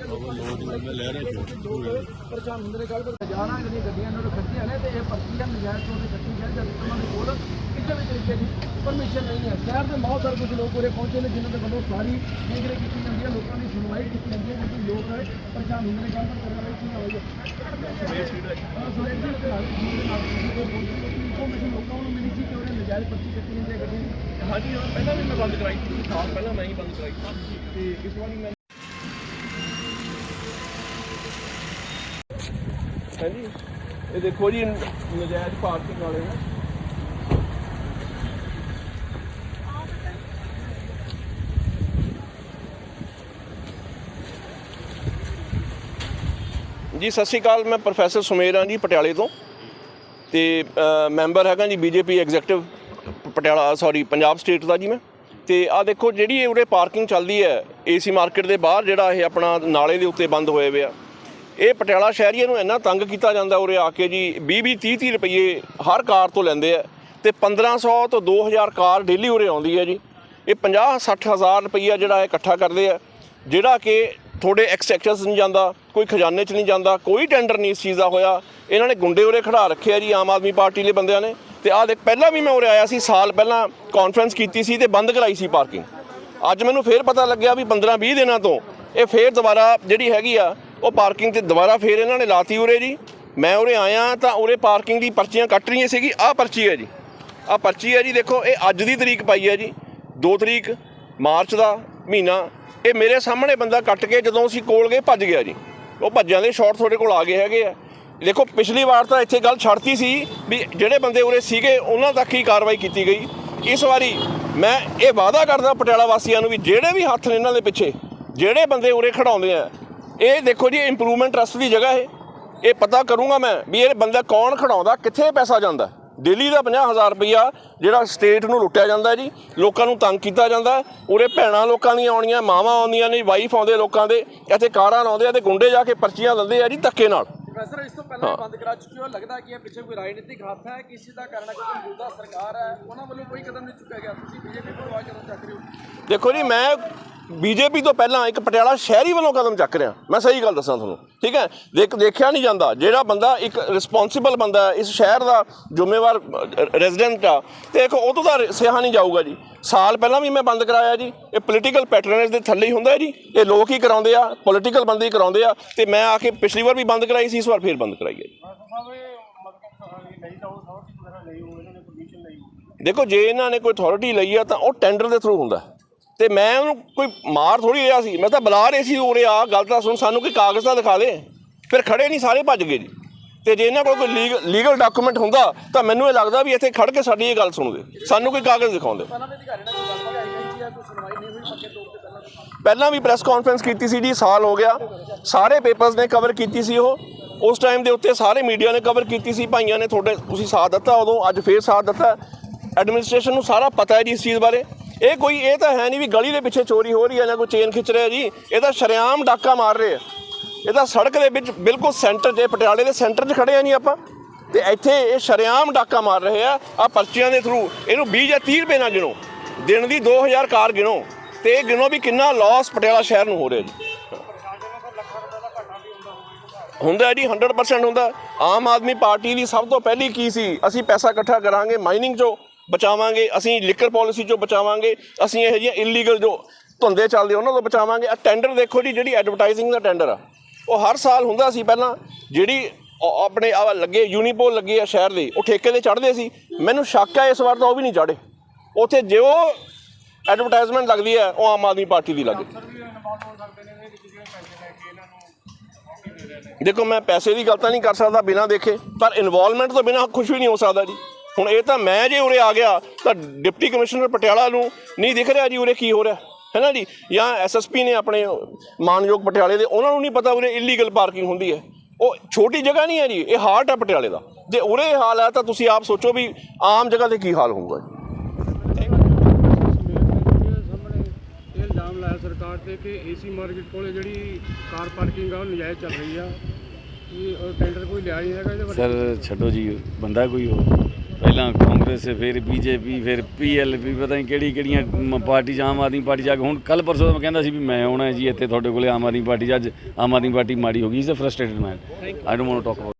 ਜਾਂਦੀ ਹੈ ਲੋਕਾਂ ਦੀ ਜਾਣਾ ਜਿਹੜੀਆਂ ਗੱਡੀਆਂ ਇਹਨਾਂ ਖੱਟੀਆਂ ਨੇ ਤੇ ਇਹ ਪਰਚੀਆਂ ਨਜਾਇਜ਼ ਤੋਂ ਖੱਟੀ ਹੈ ਜਦ ਉਹਨਾਂ ਦੇ ਕੋਲ ਕਿਸੇ ਵੀ ਤਰੀਕੇ ਦੀ ਪਰਮਿਸ਼ਨ ਨਹੀਂ ਹੈ ਸ਼ਹਿਰ ਦੇ ਬਹੁਤ ਸਾਰੇ ਕੁਝ ਲੋਕ ਉਰੇ ਪਹੁੰਚੇ ਨੇ ਜਿਨ੍ਹਾਂ ਦੇ ਵੱਲੋਂ ਸਾਰੀ ਨਿਗਰੇ ਕੀਤੀ ਜਾਂਦੀ ਹੈ ਲੋਕਾਂ ਦੀ ਸੁਣਵਾਈ ਕੀਤੀ ਜਾਂਦੀ ਹੈ ਕਿਉਂਕਿ ਲੋਕ ਪਰੇਸ਼ਾਨ ਹੁੰਦੇ ਨੇ ਕੱਲ ਪਰ ਕੀ ਹੋਈ ਹੈ ਇਨਫੋਰਮੇਸ਼ਨ ਲੋਕਾਂ ਨੂੰ ਮਿਲੀ ਸੀ ਕਿ ਉਹਨੇ ਨਜਾਇਜ਼ ਪਰਚੀ ਕੱਟੀ ਜਾਂਦੀ ਹੈ ਗੱਡੀ ਦੀ ਹਾਂਜੀ ਪਹਿਲਾਂ ਵੀ ਮੈਂ ਬੰਦ ਕਰਾਈ ਸੀ ਸਾਲ ਪਹਿਲਾਂ ਮੈਂ ਹੀ ਬੰਦ ਕਰਾਈ ਸੀ। ਤੇ ਇਸ ਵਾਰੀ ਹਾਂਜੀ। ਇਹ ਦੇਖੋ ਜੀ, ਨਜਾਇਜ਼ ਪਾਰਕਿੰਗ ਵਾਲੇ ਨੇ। ਜੀ, ਸਤਿ ਸ਼੍ਰੀ ਅਕਾਲ, ਮੈਂ ਪ੍ਰੋਫੈਸਰ ਸੁਮੇਰ ਹਾਂ ਜੀ ਪਟਿਆਲੇ ਤੋਂ। ਤੇ ਮੈਂਬਰ ਹੈਗਾ ਜੀ BJP executive, Patiala, sorry, Punjab state ਦਾ ਜੀ ਮੈਂ। ਤੇ ਆ ਦੇਖੋ, ਜਿਹੜੀ ਇਹ ਉਰੇ ਪਾਰਕਿੰਗ ਚੱਲਦੀ ਹੈ, ਏਸੀ ਮਾਰਕੀਟ ਦੇ ਬਾਹਰ, ਜਿਹੜਾ ਇਹ ਆਪਣਾ ਨਾਲੇ ਦੇ ਉੱਤੇ ਬੰਦ ਹੋਏ ਹੋਏ ਆ। ਇਹ ਪਟਿਆਲਾ ਸ਼ਹਿਰੀਆਂ ਨੂੰ ਇੰਨਾ ਤੰਗ ਕੀਤਾ ਜਾਂਦਾ ਉਰੇ ਆ ਕੇ ਜੀ 20 20 30 30 ਰੁਪਏ ਹਰ ਕਾਰ ਤੋਂ ਲੈਂਦੇ ਆ ਤੇ 1500 ਤੋਂ 2000 ਕਾਰ ਡੇਲੀ ਉਰੇ ਆਉਂਦੀ ਹੈ ਜੀ। ਇਹ 50 60 ਹਜ਼ਾਰ ਰੁਪਈਆ ਜਿਹੜਾ ਇਕੱਠਾ ਕਰਦੇ ਆ, ਜਿਹੜਾ ਕਿ ਥੋੜੇ ਐਕਸੈਕਟਸ ਨਹੀਂ ਜਾਂਦਾ, ਕੋਈ ਖਜ਼ਾਨੇ 'ਚ ਨਹੀਂ ਜਾਂਦਾ, ਕੋਈ ਟੈਂਡਰ ਨਹੀਂ ਇਸ ਚੀਜ਼ ਦਾ ਹੋਇਆ। ਇਹਨਾਂ ਨੇ ਗੁੰਡੇ ਉਰੇ ਖੜਾ ਰੱਖਿਆ ਜੀ ਆਮ ਆਦਮੀ ਪਾਰਟੀ ਦੇ ਬੰਦਿਆਂ ਨੇ ਤੇ ਆਹ ਦੇਖ, ਪਹਿਲਾਂ ਵੀ ਮੈਂ ਉਰੇ ਆਇਆ ਸੀ, ਸਾਲ ਪਹਿਲਾਂ ਕਾਨਫਰੰਸ ਕੀਤੀ ਸੀ ਤੇ ਬੰਦ ਕਰਾਈ ਸੀ ਪਾਰਕਿੰਗ ਅੱਜ ਮੈਨੂੰ ਫੇਰ ਪਤਾ ਲੱਗਿਆ ਵੀ 15 20 ਦਿਨਾਂ ਤੋਂ ਇਹ ਫੇਰ ਦੁਬਾਰਾ ਜਿਹੜੀ ਹੈਗੀ ਆ ਉਹ ਪਾਰਕਿੰਗ ਤੇ ਦੁਬਾਰਾ ਫੇਰ ਇਹਨਾਂ ਨੇ ਲਾਤੀ ਉਰੇ ਜੀ। ਮੈਂ ਉਰੇ ਆਇਆ ਤਾਂ ਉਰੇ ਪਾਰਕਿੰਗ ਦੀ ਪਰਚੀਆਂ ਕੱਟ ਰਹੀਆਂ ਸੀਗੀ। ਆਹ ਪਰਚੀ ਹੈ ਜੀ। ਆਹ ਪਰਚੀ ਹੈ ਜੀ, ਦੇਖੋ, ਇਹ ਅੱਜ ਦੀ ਤਰੀਕ ਪਾਈ ਹੈ ਜੀ। 2 ਤਰੀਕ, ਮਾਰਚ ਦਾ ਮਹੀਨਾ। ਇਹ ਮੇਰੇ ਸਾਹਮਣੇ ਬੰਦਾ ਕੱਟ ਕੇ ਜਦੋਂ ਅਸੀਂ ਕੋਲ ਗਏ, ਭੱਜ ਗਿਆ ਜੀ। ਉਹ ਭੱਜਿਆਂ ਦੇ ਸ਼ਾਟ ਤੁਹਾਡੇ ਕੋਲ ਆ ਗਏ ਹੈਗੇ ਆ। ਦੇਖੋ, ਪਿਛਲੀ ਵਾਰ ਤਾਂ ਇੱਥੇ ਗੱਲ ਛੱਡਤੀ ਸੀ ਵੀ ਜਿਹੜੇ ਬੰਦੇ ਉਰੇ ਸੀਗੇ, ਉਹਨਾਂ ਤੱਕ ਹੀ ਕਾਰਵਾਈ ਕੀਤੀ ਗਈ। ਇਸ ਵਾਰੀ ਮੈਂ ਇਹ ਵਾਅਦਾ ਕਰਦਾ ਪਟਿਆਲਾ ਵਾਸੀਆਂ ਨੂੰ ਵੀ ਜਿਹੜੇ ਵੀ ਹੱਥ ਨੇ ਇਹਨਾਂ ਦੇ ਪਿੱਛੇ, ਜਿਹੜੇ ਬੰਦੇ ਉਰੇ ਖੜਾਉਂਦੇ ਆ ਇਹ ਦੇਖੋ ਜੀ ਇੰਪਰੂਵਮੈਂਟ ਟਰਸਟ ਦੀ ਜਗ੍ਹਾ ਇਹ। ਇਹ ਪਤਾ ਕਰੂੰਗਾ ਮੈਂ ਵੀ ਇਹ ਬੰਦਾ ਕੌਣ ਖੜਾਉਂਦਾ ਕਿੱਥੇ ਪੈਸਾ ਜਾਂਦਾ। ਦਿੱਲੀ ਦਾ 50000 ਰੁਪਈਆ ਜਿਹੜਾ ਸਟੇਟ ਨੂੰ ਲੁੱਟਿਆ ਜਾਂਦਾ ਜੀ ਲੋਕਾਂ ਨੂੰ ਤੰਗ ਕੀਤਾ ਜਾਂਦਾ। ਉਰੇ ਭੈਣਾਂ ਲੋਕਾਂ ਦੀਆਂ ਆਉਣੀਆਂ ਮਾਵਾਂ ਆਉਂਦੀਆਂ ਨੇ ਵਾਈਫ ਆਉਂਦੇ ਲੋਕਾਂ ਦੇ ਇੱਥੇ ਕਾਰਾਂ ਲਾਉਂਦੇ ਆ ਤੇ ਗੁੰਡੇ ਜਾ ਕੇ ਪਰਚੀਆਂ ਲੈਂਦੇ ਆ ਜੀ ਧੱਕੇ ਨਾਲ। ਪ੍ਰੋਫੈਸਰ ਇਸ ਤੋਂ ਪਹਿਲਾਂ ਬੰਦ ਕਰਾ ਚੁੱਕੇ ਹੋ ਲੱਗਦਾ ਕਿ ਇਹ ਪਿੱਛੇ ਕੋਈ ਰਾਜਨੀਤਿਕ ਹੱਥ ਹੈ ਕਿਸੇ ਦਾ ਕਾਰਨ ਕਿਉਂਕਿ ਮੌਜੂਦਾ ਸਰਕਾਰ ਹੈ ਉਹਨਾਂ ਵੱਲੋਂ ਕੋਈ ਕਦਮ ਨਹੀਂ ਚੁੱਕਿਆ ਗਿਆ। ਤੁਸੀਂ ਬੀਜੇਪੀ ਕੋਲ ਕਦਮ ਚੱਕ ਰਹੇ ਹੋ। ਦੇਖੋ ਜੀ ਮੈਂ ਬੀਜੇਪੀ ਤੋਂ ਪਹਿਲਾਂ ਇੱਕ ਪਟਿਆਲਾ ਸ਼ਹਿਰੀ ਵੱਲੋਂ ਕਦਮ ਚੱਕ ਰਿਹਾ। ਮੈਂ ਸਹੀ ਗੱਲ ਦੱਸਾਂ ਤੁਹਾਨੂੰ, ਠੀਕ ਹੈ? ਦੇਖ, ਦੇਖਿਆ ਨਹੀਂ ਜਾਂਦਾ। ਜਿਹੜਾ ਬੰਦਾ ਇੱਕ ਰਿਸਪੌਂਸਿਬਲ ਬੰਦਾ ਇਸ ਸ਼ਹਿਰ ਦਾ ਜ਼ਿੰਮੇਵਾਰ ਰੈਜ਼ੀਡੈਂਟ ਆ, ਤੇ ਇੱਕ ਉਹ ਤੋਂ ਤਾਂ ਸਿਹਾ ਨਹੀਂ ਜਾਊਗਾ ਜੀ। ਸਾਲ ਪਹਿਲਾਂ ਵੀ ਮੈਂ ਬੰਦ ਕਰਾਇਆ ਜੀ। ਇਹ ਪੋਲੀਟੀਕਲ ਪੈਟਰਨੇਜ ਦੇ ਥੱਲੇ ਹੀ ਹੁੰਦਾ ਜੀ। ਇਹ ਲੋਕ ਹੀ ਕਰਾਉਂਦੇ ਆ ਪੋਲੀਟੀਕਲ ਬੰਦੇ ਹੀ ਕਰਾਉਂਦੇ ਆ, ਤੇ ਮੈਂ ਆ ਕੇ ਪਿਛਲੀ ਵਾਰ ਵੀ ਬੰਦ ਕਰਾਈ ਸੀ, ਇਸ ਵਾਰ ਫੇਰ ਬੰਦ ਕਰਾਈ ਹੈ ਜੀ। ਦੇਖੋ, ਜੇ ਇਹਨਾਂ ਨੇ ਕੋਈ ਅਥਾਰਟੀ ਲਈ ਆ, ਤਾਂ ਉਹ ਟੈਂਡਰ ਦੇ ਥਰੂ ਹੁੰਦਾ ਤੇ ਮੈਂ ਉਹਨੂੰ ਕੋਈ ਮਾਰ ਥੋੜੀ ਰਿਹਾ ਸੀ। ਮੈਂ ਤਾਂ ਬੁਲਾ ਰਹੇ ਸੀ ਉਰੇ ਆ ਗੱਲ ਤਾਂ ਸੁਣ ਸਾਨੂੰ ਕੋਈ ਕਾਗਜ਼ ਤਾਂ ਦਿਖਾ ਦੇ। ਫਿਰ ਖੜੇ ਨਹੀਂ ਸਾਰੇ ਭੱਜ ਗਏ ਜੀ। ਤੇ ਜੇ ਇਹਨਾਂ ਕੋਲ ਕੋਈ ਲੀਗਲ ਡਾਕੂਮੈਂਟ ਹੁੰਦਾ ਤਾਂ ਮੈਨੂੰ ਇਹ ਲੱਗਦਾ ਵੀ ਇੱਥੇ ਖੜ ਕੇ ਸਾਡੀ ਇਹ ਗੱਲ ਸੁਣਦੇ ਸਾਨੂੰ ਕੋਈ ਕਾਗਜ਼ ਦਿਖਾਉਂਦੇ ਪਹਿਲਾਂ ਵੀ ਪ੍ਰੈਸ ਕਾਨਫਰੰਸ ਕੀਤੀ ਸੀ ਜੀ ਸਾਲ ਹੋ ਗਿਆ। ਸਾਰੇ ਪੇਪਰਸ ਨੇ ਕਵਰ ਕੀਤੀ ਸੀ ਉਹ। ਉਸ ਟਾਈਮ ਦੇ ਉੱਤੇ ਸਾਰੇ ਮੀਡੀਆ ਨੇ ਕਵਰ ਕੀਤੀ ਸੀ ਭਾਈਆਂ ਨੇ ਤੁਹਾਡੇ ਤੁਸੀਂ ਸਾਥ ਦਿੱਤਾ ਉਦੋਂ ਅੱਜ ਫੇਰ ਸਾਥ ਦਿੱਤਾ। ਐਡਮਿਨਿਸਟ੍ਰੇਸ਼ਨ ਨੂੰ ਸਾਰਾ ਪਤਾ ਹੈ ਜੀ ਇਸ ਚੀਜ਼ ਬਾਰੇ। ਇਹ ਕੋਈ, ਇਹ ਤਾਂ ਹੈ ਨਹੀਂ ਵੀ ਗਲੀ ਦੇ ਪਿੱਛੇ ਚੋਰੀ ਹੋ ਰਹੀ ਹੈ ਜਾਂ ਕੋਈ ਚੇਨ ਖਿੱਚ ਰਿਹਾ ਜੀ। ਇਹ ਤਾਂ ਸ਼ਰੇਆਮ ਡਾਕਾ ਮਾਰ ਰਹੇ ਆ। ਇਹ ਤਾਂ ਸੜਕ ਦੇ ਵਿੱਚ ਬਿਲਕੁਲ ਸੈਂਟਰ 'ਚ ਪਟਿਆਲੇ ਦੇ ਸੈਂਟਰ 'ਚ ਖੜੇ ਆ ਨਹੀਂ ਆਪਾਂ। ਤੇ ਇੱਥੇ ਇਹ ਸ਼ਰੇਆਮ ਡਾਕਾ ਮਾਰ ਰਹੇ ਆ ਆ ਪਰਚੀਆਂ ਦੇ ਥਰੂ ਇਹਨੂੰ 20 ਜਾਂ 30 ਰੁਪਏ ਨਾਲ ਗਿਣੋ। ਦਿਨ ਦੀ 2000 ਕਾਰ ਗਿਣੋ। ਤੇ ਇਹ ਗਿਣੋ ਵੀ ਕਿੰਨਾ ਲਾਸ ਪਟਿਆਲਾ ਸ਼ਹਿਰ ਨੂੰ ਹੋ ਰਿਹਾ ਜੀ। ਹੁੰਦਾ ਜੀ 100% ਹੁੰਦਾ। ਆਮ ਆਦਮੀ ਪਾਰਟੀ ਦੀ ਸਭ ਤੋਂ ਪਹਿਲੀ ਕੀ ਸੀ? ਅਸੀਂ ਪੈਸਾ ਇਕੱਠਾ ਕਰਾਂਗੇ ਮਾਈਨਿੰਗ ਚੋਂ। ਬਚਾਵਾਂਗੇ, ਅਸੀਂ ਲਿਕਰ ਪਾਲਿਸੀ ਚੋਂ ਬਚਾਵਾਂਗੇ, ਅਸੀਂ ਇਹ ਜਿਹੀਆਂ ਇਲੀਗਲ ਜੋ ਧੰਦੇ ਚੱਲਦੇ ਉਹਨਾਂ ਤੋਂ ਬਚਾਵਾਂਗੇ। ਆ ਟੈਂਡਰ ਦੇਖੋ ਜੀ, ਜਿਹੜੀ ਐਡਵਰਟਾਈਜ਼ਿੰਗ ਦਾ ਟੈਂਡਰ ਆ, ਉਹ ਹਰ ਸਾਲ ਹੁੰਦਾ ਸੀ ਪਹਿਲਾਂ, ਜਿਹੜੀ ਆਪਣੇ ਆ ਲੱਗੇ ਯੂਨੀਪੋਲ ਲੱਗੇ ਆ ਸ਼ਹਿਰ ਦੇ, ਉਹ ਠੇਕੇ ਤੇ ਚੜ੍ਹਦੇ ਸੀ। ਮੈਨੂੰ ਸ਼ੱਕ ਹੈ ਇਸ ਵਾਰ ਤਾਂ ਉਹ ਵੀ ਨਹੀਂ ਚੜ੍ਹੇ। ਉੱਥੇ ਜੋ ਐਡਵਰਟਾਈਜ਼ਮੈਂਟ ਲੱਗਦੀ ਹੈ ਉਹ ਆਮ ਆਦਮੀ ਪਾਰਟੀ ਦੀ ਲੱਗੇ। ਦੇਖੋ, ਮੈਂ ਪੈਸੇ ਦੀ ਗੱਲ ਤਾਂ ਨਹੀਂ ਕਰ ਸਕਦਾ ਬਿਨਾਂ ਦੇਖੇ, ਪਰ ਇਨਵੋਲਵਮੈਂਟ ਤੋਂ ਬਿਨਾਂ ਕੁਝ ਵੀ ਨਹੀਂ ਹੋ ਸਕਦਾ ਜੀ। ਹੁਣ ਇਹ ਤਾਂ ਮੈਂ ਜੇ ਉਰੇ ਆ ਗਿਆ ਤਾਂ ਡਿਪਟੀ ਕਮਿਸ਼ਨਰ ਪਟਿਆਲਾ ਨੂੰ ਨਹੀਂ ਦਿਖ ਰਿਹਾ ਜੀ ਉਰੇ ਕੀ ਹੋ ਰਿਹਾ ਹੈ ਨਾ ਜੀ? ਜਾਂ ਐਸਐਸਪੀ ਨੇ ਆਪਣੇ ਮਾਨਯੋਗ ਪਟਿਆਲੇ ਦੇ ਉਹਨਾਂ ਨੂੰ ਨਹੀਂ ਪਤਾ ਉਰੇ ਇਲੀਗਲ ਪਾਰਕਿੰਗ ਹੁੰਦੀ ਹੈ। ਉਹ ਛੋਟੀ ਜਗ੍ਹਾ ਨਹੀਂ ਹੈ ਜੀ ਇਹ ਹਾਰਟ ਹੈ ਪਟਿਆਲੇ ਦਾ। ਜੇ ਉਰੇ ਇਹ ਹਾਲ ਹੈ ਤਾਂ ਤੁਸੀਂ ਆਪ ਸੋਚੋ ਵੀ ਆਮ ਜਗ੍ਹਾ ਤੇ ਕੀ ਹਾਲ ਹੋਊਗਾ ਜੀ। ਇਹ ਇਲਜ਼ਾਮ ਲਾਇਆ ਸਰਕਾਰ ਤੇ ਕਿ ਏਸੀ ਮਾਰਕੀਟ ਕੋਲੇ ਜਿਹੜੀ ਕਾਰ ਪਾਰਕਿੰਗ ਆ ਉਹ ਨਜਾਇਜ਼ ਚੱਲ ਰਹੀ ਆ। ਟੈਂਡਰ ਕੋਈ ਲਿਆ ਨਹੀਂ ਹੈਗਾ ਇਹਦੇ ਸਰ ਛੱਡੋ ਜੀ ਬੰਦਾ ਕੋਈ ਹੋ ਪਹਿਲਾਂ ਕਾਂਗਰਸ, ਫਿਰ ਬੀਜੇਪੀ, ਫਿਰ ਪੀਐਲਪੀ ਪਤਾ ਨਹੀਂ ਕਿਹੜੀ ਕਿਹੜੀਆਂ, ਮ- ਪਾਰਟੀ 'ਚ ਆਮ ਆਦਮੀ ਪਾਰਟੀ ਜਾ ਕੇ। ਹੁਣ ਕੱਲ ਪਰਸੋਂ ਤਾਂ ਮੈਂ ਕਹਿੰਦਾ ਸੀ ਵੀ ਮੈਂ ਆਉਣਾ ਹੈ ਜੀ ਇੱਥੇ ਤੁਹਾਡੇ ਕੋਲੇ ਆਮ ਆਦਮੀ ਪਾਰਟੀ 'ਚ। ਅੱਜ ਆਮ ਆਦਮੀ ਪਾਰਟੀ ਮਾੜੀ ਹੋ ਗਈ, ਇਸ frustrated man I don't want talk